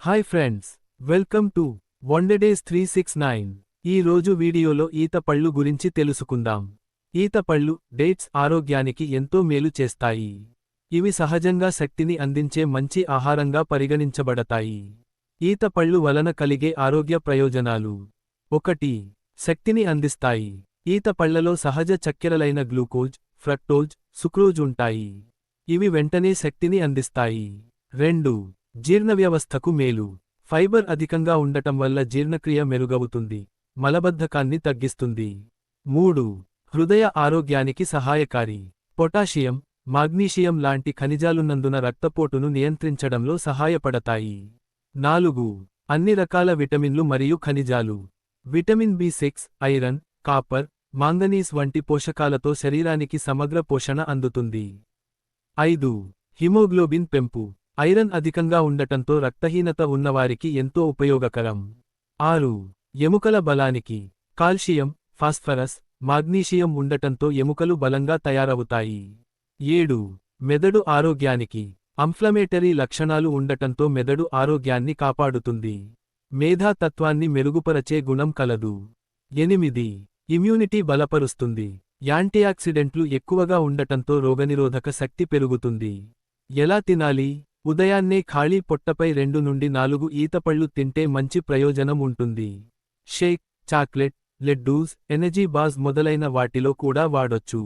Hi friends welcome to వన్డేడేస్ three six nine. ఈ రోజు వీడియోలో ఈత పళ్ళు గురించి తెలుసుకుందాం. ఈత పళ్ళు డేట్స్ ఆరోగ్యానికి ఎంతో మేలు చేస్తాయి. ఇవి సహజంగా శక్తిని అందించే మంచి ఆహారంగా పరిగణించబడతాయి. ఈత పళ్ళు వలన కలిగే ఆరోగ్య ప్రయోజనాలు. ఒకటి శక్తిని అందిస్తాయి. ఈత పళ్ళలో సహజ చక్కెరలైన గ్లూకోజ్ ఫ్రక్టోజ్ సుక్రోజ్ ఉంటాయి. ఇవి వెంటనే శక్తిని అందిస్తాయి. రెండు జీర్ణ వ్యవస్థకు మేలు. ఫైబర్ అధికంగా ఉండటం వల్ల జీర్ణక్రియ మెరుగవుతుంది మలబద్ధకాన్ని తగ్గిస్తుంది. మూడు హృదయ ఆరోగ్యానికి సహాయకారి. పొటాషియం మాగ్నీషియం లాంటి ఖనిజాలున్నందున రక్తపోటును నియంత్రించడంలో సహాయపడతాయి. నాలుగు అన్ని రకాల విటమిన్లు మరియు ఖనిజాలు. Vitamin B six iron copper manganese వంటి పోషకాలతో శరీరానికి సమగ్ర పోషణ అందుతుంది. ఐదు హిమోగ్లోబిన్ పెంపు. ఐరన్ అధికంగా ఉండటంతో రక్తహీనత ఉన్నవారికి ఎంతో ఉపయోగకరం. ఆరు. ఎముకల బలానికి కాల్షియం ఫాస్ఫరస్ మాగ్నీషియం ఉండటంతో ఎముకలు బలంగా తయారవుతాయి. ఏడు. మెదడు ఆరోగ్యానికి అంఫ్లమేటరీ లక్షణాలు ఉండటంతో మెదడు ఆరోగ్యాన్ని కాపాడుతుంది. మేధాతత్వాన్ని మెరుగుపరచే గుణం కలదు. ఎనిమిది. ఇమ్యూనిటీ బలపరుస్తుంది. యాంటీయాక్సిడెంట్లు ఎక్కువగా ఉండటంతో రోగనిరోధక శక్తి పెరుగుతుంది. ఎలా తినాలి? ఉదయాన్నే ఖాళీ పొట్టపై రెండు నుండి నాలుగు ఈతపళ్ళు తింటే మంచి ప్రయోజనం ఉంటుంది. Shake chocolate laddoos energy bars మొదలైన వాటిలో కూడా వాడొచ్చు.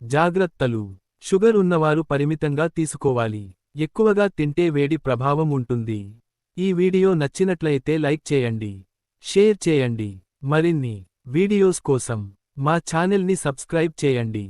జాగ్రత్తలు. షుగర్ ఉన్నవారు పరిమితంగా తీసుకోవాలి. ఎక్కువగా తింటే వేడి ప్రభావం ఉంటుంది. ఈ వీడియో నచ్చినట్లయితే లైక్ చేయండి. షేర్ చేయండి. మరిన్ని వీడియోస్ కోసం మా ఛానల్ని సబ్స్క్రైబ్ చేయండి.